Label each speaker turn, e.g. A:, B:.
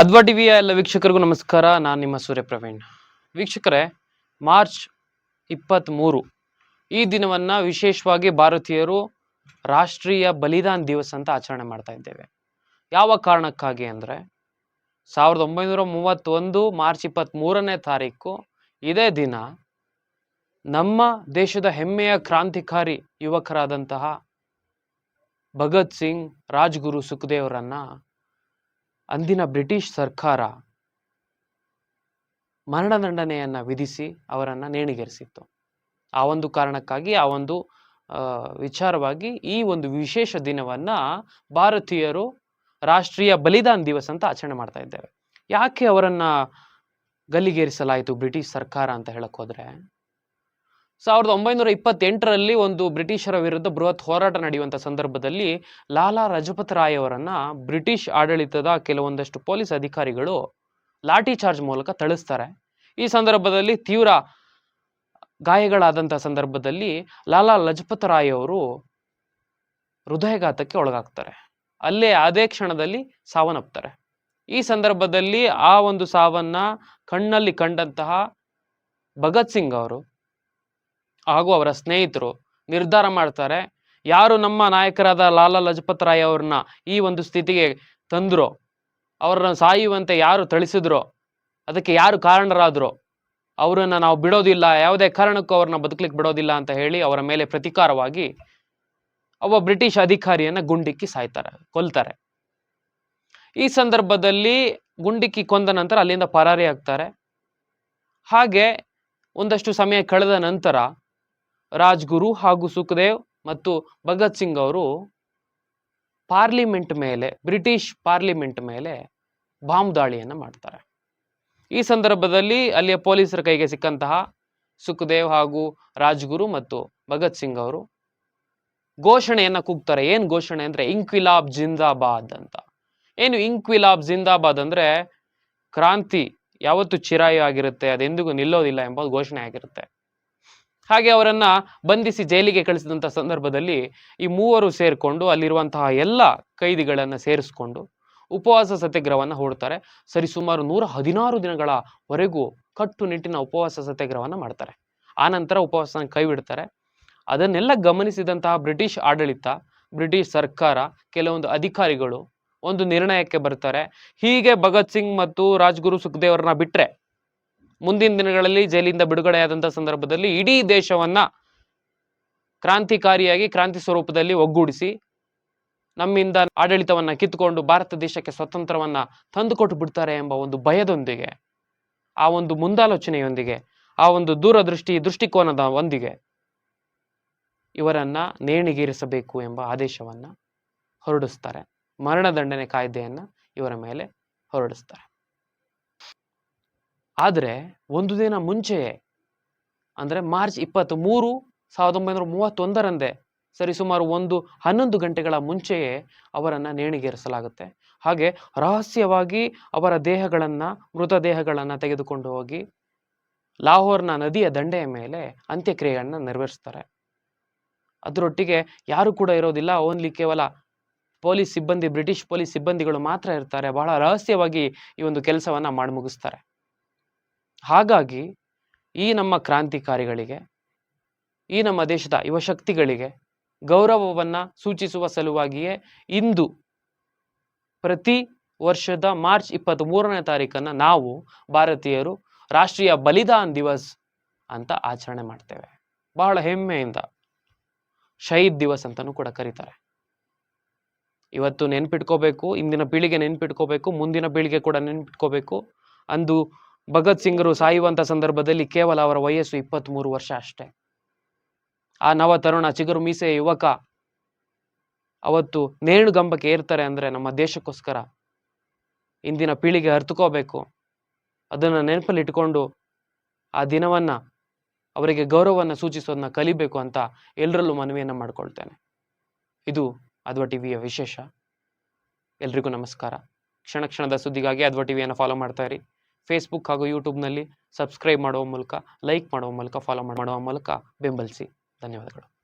A: ಅದ್ವಾ ಟಿವಿಯ ಎಲ್ಲ ವೀಕ್ಷಕರಿಗೂ ನಮಸ್ಕಾರ. ನಾನು ನಿಮ್ಮ ಸೂರ್ಯ ಪ್ರವೀಣ್. ವೀಕ್ಷಕರೇ, ಮಾರ್ಚ್ ಇಪ್ಪತ್ತ್ಮೂರು ಈ ದಿನವನ್ನು ವಿಶೇಷವಾಗಿ ಭಾರತೀಯರು ರಾಷ್ಟ್ರೀಯ ಬಲಿದಾನ್ ದಿವಸ ಅಂತ ಆಚರಣೆ ಮಾಡ್ತಾ ಇದ್ದೇವೆ. ಯಾವ ಕಾರಣಕ್ಕಾಗಿ ಅಂದರೆ, ಸಾವಿರದ ಒಂಬೈನೂರ ಮೂವತ್ತೊಂದು ಮಾರ್ಚ್ ಇಪ್ಪತ್ತ್ಮೂರನೇ ತಾರೀಕು, ಇದೇ ದಿನ ನಮ್ಮ ದೇಶದ ಹೆಮ್ಮೆಯ ಕ್ರಾಂತಿಕಾರಿ ಯುವಕರಾದಂತಹ ಭಗತ್ ಸಿಂಗ್, ರಾಜ್ಗುರು ಸುಖದೇವರನ್ನ ಅಂದಿನ ಬ್ರಿಟಿಷ್ ಸರ್ಕಾರ ಮರಣದಂಡನೆಯನ್ನ ವಿಧಿಸಿ ಅವರನ್ನು ನೇಣಿಗೇರಿಸಿತ್ತು. ಆ ಒಂದು ಕಾರಣಕ್ಕಾಗಿ, ಆ ಒಂದು ವಿಚಾರವಾಗಿ ಈ ಒಂದು ವಿಶೇಷ ದಿನವನ್ನ ಭಾರತೀಯರು ರಾಷ್ಟ್ರೀಯ ಬಲಿದಾನ್ ದಿವಸ ಅಂತ ಆಚರಣೆ ಮಾಡ್ತಾ ಇದ್ದೇವೆ ಯಾಕೆ ಅವರನ್ನು ಗಲ್ಲಿಗೇರಿಸಲಾಯಿತು ಬ್ರಿಟಿಷ್ ಸರ್ಕಾರ ಅಂತ ಹೇಳಕ್ ಹೋದ್ರೆ? ಸಾವಿರದ ಒಂಬೈನೂರ ಇಪ್ಪತ್ತೆಂಟರಲ್ಲಿ ಒಂದು ಬ್ರಿಟಿಷರ ವಿರುದ್ಧ ಬೃಹತ್ ಹೋರಾಟ ನಡೆಯುವಂಥ ಸಂದರ್ಭದಲ್ಲಿ ಲಾಲಾ ರಜಪತ್ ರಾಯ್ ಅವರನ್ನು ಬ್ರಿಟಿಷ್ ಆಡಳಿತದ ಕೆಲವೊಂದಷ್ಟು ಪೊಲೀಸ್ ಅಧಿಕಾರಿಗಳು ಲಾಠಿ ಚಾರ್ಜ್ ಮೂಲಕ ಥಳಿಸ್ತಾರೆ. ಈ ಸಂದರ್ಭದಲ್ಲಿ ತೀವ್ರ ಗಾಯಗಳಾದಂಥ ಸಂದರ್ಭದಲ್ಲಿ ಲಾಲಾ ಲಜಪತ್ ರಾಯ್ ಅವರು ಹೃದಯಘಾತಕ್ಕೆ ಒಳಗಾಗ್ತಾರೆ. ಅಲ್ಲೇ ಅದೇ ಕ್ಷಣದಲ್ಲಿ ಸಾವನ್ನಪ್ತಾರೆ. ಈ ಸಂದರ್ಭದಲ್ಲಿ ಆ ಒಂದು ಸಾವನ್ನ ಕಣ್ಣಲ್ಲಿ ಕಂಡಂತಹ ಭಗತ್ ಸಿಂಗ್ ಅವರು ಹಾಗೂ ಅವರ ಸ್ನೇಹಿತರು ನಿರ್ಧಾರ ಮಾಡ್ತಾರೆ. ಯಾರು ನಮ್ಮ ನಾಯಕರಾದ ಲಾಲಾ ಲಜಪತ್ ರಾಯ್ ಅವ್ರನ್ನ ಈ ಒಂದು ಸ್ಥಿತಿಗೆ ತಂದ್ರು, ಅವರನ್ನು ಸಾಯುವಂತೆ ಯಾರು ಥಳಿಸಿದ್ರೋ, ಅದಕ್ಕೆ ಯಾರು ಕಾರಣರಾದ್ರೋ, ಅವರನ್ನು ನಾವು ಬಿಡೋದಿಲ್ಲ, ಯಾವುದೇ ಕಾರಣಕ್ಕೂ ಅವ್ರನ್ನ ಬದುಕಲಿಕ್ಕೆ ಬಿಡೋದಿಲ್ಲ ಅಂತ ಹೇಳಿ ಅವರ ಮೇಲೆ ಪ್ರತಿಕಾರವಾಗಿ ಒಬ್ಬ ಬ್ರಿಟಿಷ್ ಅಧಿಕಾರಿಯನ್ನ ಗುಂಡಿಕ್ಕಿ ಸಾಯ್ತಾರೆ, ಕೊಲ್ತಾರೆ. ಈ ಸಂದರ್ಭದಲ್ಲಿ ಗುಂಡಿಕ್ಕಿ ಕೊಂದ ನಂತರ ಅಲ್ಲಿಂದ ಪರಾರಿ ಆಗ್ತಾರೆ ಹಾಗೆ ಒಂದಷ್ಟು ಸಮಯ ಕಳೆದ ನಂತರ ರಾಜ್ಗುರು ಹಾಗೂ ಸುಖದೇವ್ ಮತ್ತು ಭಗತ್ ಸಿಂಗ್ ಅವರು ಪಾರ್ಲಿಮೆಂಟ್ ಮೇಲೆ, ಬ್ರಿಟಿಷ್ ಪಾರ್ಲಿಮೆಂಟ್ ಮೇಲೆ ಬಾಂಬ್ ದಾಳಿಯನ್ನು ಮಾಡ್ತಾರೆ. ಈ ಸಂದರ್ಭದಲ್ಲಿ ಅಲ್ಲಿಯ ಪೊಲೀಸರ ಕೈಗೆ ಸಿಕ್ಕಂತಹ ಸುಖದೇವ್ ಹಾಗೂ ರಾಜ್ಗುರು ಮತ್ತು ಭಗತ್ ಸಿಂಗ್ ಅವರು ಘೋಷಣೆಯನ್ನ ಕೂಗ್ತಾರೆ. ಏನು ಘೋಷಣೆ ಅಂದ್ರೆ ಇಂಕ್ವಿಲಾಬ್ ಜಿಂದಾಬಾದ್ ಅಂತ. ಏನು ಇಂಕ್ವಿಲಾಬ್ ಜಿಂದಾಬಾದ್ ಅಂದ್ರೆ ಕ್ರಾಂತಿ ಯಾವತ್ತು ಚಿರಾಯು ಆಗಿರುತ್ತೆ, ಅದೆಂದಿಗೂ ನಿಲ್ಲೋದಿಲ್ಲ ಎಂಬ ಘೋಷಣೆ ಆಗಿರುತ್ತೆ. ಹಾಗೆ ಅವರನ್ನ ಬಂಧಿಸಿ ಜೈಲಿಗೆ ಕಳಿಸಿದಂಥ ಸಂದರ್ಭದಲ್ಲಿ ಈ ಮೂವರು ಸೇರಿಕೊಂಡು ಅಲ್ಲಿರುವಂತಹ ಎಲ್ಲ ಕೈದಿಗಳನ್ನು ಸೇರಿಸ್ಕೊಂಡು ಉಪವಾಸ ಸತ್ಯಾಗ್ರಹವನ್ನ ಹೂಡ್ತಾರೆ ಸರಿಸುಮಾರು ನೂರ ಹದಿನಾರು ದಿನಗಳವರೆಗೂ ಕಟ್ಟುನಿಟ್ಟಿನ ಉಪವಾಸ ಸತ್ಯಾಗ್ರಹವನ್ನ ಮಾಡ್ತಾರೆ. ಆ ನಂತರ ಉಪವಾಸ ಕೈ ಬಿಡ್ತಾರೆ. ಅದನ್ನೆಲ್ಲ ಗಮನಿಸಿದಂತಹ ಬ್ರಿಟಿಷ್ ಆಡಳಿತ, ಬ್ರಿಟಿಷ್ ಸರ್ಕಾರ, ಕೆಲವೊಂದು ಅಧಿಕಾರಿಗಳು ಒಂದು ನಿರ್ಣಯಕ್ಕೆ ಬರ್ತಾರೆ. ಹೀಗೆ ಭಗತ್ ಸಿಂಗ್ ಮತ್ತು ರಾಜ್ಗುರು ಸುಖದೇವರನ್ನ ಬಿಟ್ರೆ ಮುಂದಿನ ದಿನಗಳಲ್ಲಿ ಜೈಲಿಂದ ಬಿಡುಗಡೆಯಾದಂಥ ಸಂದರ್ಭದಲ್ಲಿ ಇಡೀ ದೇಶವನ್ನ ಕ್ರಾಂತಿಕಾರಿಯಾಗಿ, ಕ್ರಾಂತಿ ಸ್ವರೂಪದಲ್ಲಿ ಒಗ್ಗೂಡಿಸಿ, ನಮ್ಮಿಂದ ಆಡಳಿತವನ್ನ ಕಿತ್ತುಕೊಂಡು ಭಾರತ ದೇಶಕ್ಕೆ ಸ್ವತಂತ್ರವನ್ನ ತಂದುಕೊಟ್ಟು ಬಿಡ್ತಾರೆ ಎಂಬ ಒಂದು ಭಯದೊಂದಿಗೆ, ಆ ಒಂದು ಮುಂದಾಲೋಚನೆಯೊಂದಿಗೆ, ಆ ಒಂದು ದೂರದೃಷ್ಟಿ, ದೃಷ್ಟಿಕೋನದ ಒಂದಿಗೆ ಇವರನ್ನ ನೇಣಿಗೇರಿಸಬೇಕು ಎಂಬ ಆದೇಶವನ್ನ ಹೊರಡಿಸ್ತಾರೆ. ಮರಣದಂಡನೆ ಕಾಯ್ದೆಯನ್ನ ಇವರ ಮೇಲೆ ಹೊರಡಿಸ್ತಾರೆ. ಆದರೆ ಒಂದು ದಿನ ಮುಂಚೆಯೇ ಅಂದರೆ ಮಾರ್ಚ್ ಇಪ್ಪತ್ತ್ ಮೂರು ಸಾವಿರದ ಒಂಬೈನೂರ ಮೂವತ್ತೊಂದರಂದೇ ಸರಿಸುಮಾರು ಒಂದು ಹನ್ನೊಂದು ಗಂಟೆಗಳ ಮುಂಚೆಯೇ ಅವರನ್ನು ನೇಣಿಗೇರಿಸಲಾಗುತ್ತೆ. ಹಾಗೆ ರಹಸ್ಯವಾಗಿ ಅವರ ದೇಹಗಳನ್ನು ಮೃತದೇಹಗಳನ್ನು ತೆಗೆದುಕೊಂಡು ಹೋಗಿ ಲಾಹೋರ್ನ ನದಿಯ ದಂಡೆಯ ಮೇಲೆ ಅಂತ್ಯಕ್ರಿಯೆಯನ್ನು ನೆರವೇರಿಸ್ತಾರೆ. ಅದರೊಟ್ಟಿಗೆ ಯಾರು ಕೂಡ ಇರೋದಿಲ್ಲ, ಓನ್ಲಿ ಕೇವಲ ಪೊಲೀಸ್ ಸಿಬ್ಬಂದಿ, ಬ್ರಿಟಿಷ್ ಪೊಲೀಸ್ ಸಿಬ್ಬಂದಿಗಳು ಮಾತ್ರ ಇರ್ತಾರೆ. ಬಹಳ ರಹಸ್ಯವಾಗಿ ಈ ಒಂದು ಕೆಲಸವನ್ನ ಮಾಡಿ ಮುಗಿಸ್ತಾರೆ ಹಾಗಾಗಿ ಈ ನಮ್ಮ ಕ್ರಾಂತಿಕಾರಿಗಳಿಗೆ, ಈ ನಮ್ಮ ದೇಶದ ಯುವಶಕ್ತಿಗಳಿಗೆ ಗೌರವವನ್ನು ಸೂಚಿಸುವ ಸಲುವಾಗಿಯೇ ಇಂದು ಪ್ರತಿ ವರ್ಷದ ಮಾರ್ಚ್ ಇಪ್ಪತ್ತ್ ಮೂರನೇ ತಾರೀಕನ್ನು ನಾವು ಭಾರತೀಯರು ರಾಷ್ಟ್ರೀಯ ಬಲಿದಾನ್ ದಿವಸ್ ಅಂತ ಆಚರಣೆ ಮಾಡ್ತೇವೆ. ಬಹಳ ಹೆಮ್ಮೆಯಿಂದ ಶಹೀದ್ ದಿವಸ್ ಅಂತಲೂ ಕೂಡ ಕರೀತಾರೆ. ಇವತ್ತು ನೆನ್ಪಿಟ್ಕೋಬೇಕು, ಇಂದಿನ ಪೀಳಿಗೆ ನೆನ್ಪಿಟ್ಕೋಬೇಕು, ಮುಂದಿನ ಪೀಳಿಗೆ ಕೂಡ ನೆನ್ಪಿಟ್ಕೋಬೇಕು. ಅಂದು ಭಗತ್ ಸಿಂಗರು ಸಾಯುವಂತ ಸಂದರ್ಭದಲ್ಲಿ ಕೇವಲ ಅವರ ವಯಸ್ಸು ಇಪ್ಪತ್ತ್ ಮೂರು ವರ್ಷ ಅಷ್ಟೇ. ಆ ನವ ತರುಣ ಚಿಗುರು ಮೀಸೆ ಯುವಕ ಅವತ್ತು ನೇಣುಗಂಬಕ್ಕೆ ಏರ್ತಾರೆ ಅಂದ್ರೆ ನಮ್ಮ ದೇಶಕ್ಕೋಸ್ಕರ. ಇಂದಿನ ಪೀಳಿಗೆ ಅರ್ತುಕೋಬೇಕು. ಅದನ್ನ ನೆನಪಲ್ಲಿ ಇಟ್ಕೊಂಡು ಆ ದಿನವನ್ನ ಅವರಿಗೆ ಗೌರವವನ್ನು ಸೂಚಿಸೋದನ್ನ ಕಲಿಬೇಕು ಅಂತ ಎಲ್ಲರಲ್ಲೂ ಮನವಿಯನ್ನು ಮಾಡ್ಕೊಳ್ತೇನೆ. ಇದು ಅದ್ವ ಟಿವಿಯ ವಿಶೇಷ. ಎಲ್ರಿಗೂ ನಮಸ್ಕಾರ. ಕ್ಷಣ ಕ್ಷಣದ ಸುದ್ದಿಗಾಗಿ ಅದ್ವ ಟಿವಿಯನ್ನು ಫಾಲೋ ಮಾಡ್ತಾ ಇರಿ. ಫೇಸ್ಬುಕ್ ಹಾಗೂ ಯೂಟ್ಯೂಬ್ನಲ್ಲಿ ಸಬ್ಸ್ಕ್ರೈಬ್ ಮಾಡುವ ಮೂಲಕ ಲೈಕ್ ಮಾಡುವ ಮೂಲಕ ಫಾಲೋ ಮಾಡುವ ಮೂಲಕ ಬೆಂಬಲಿಸಿ. ಧನ್ಯವಾದಗಳು.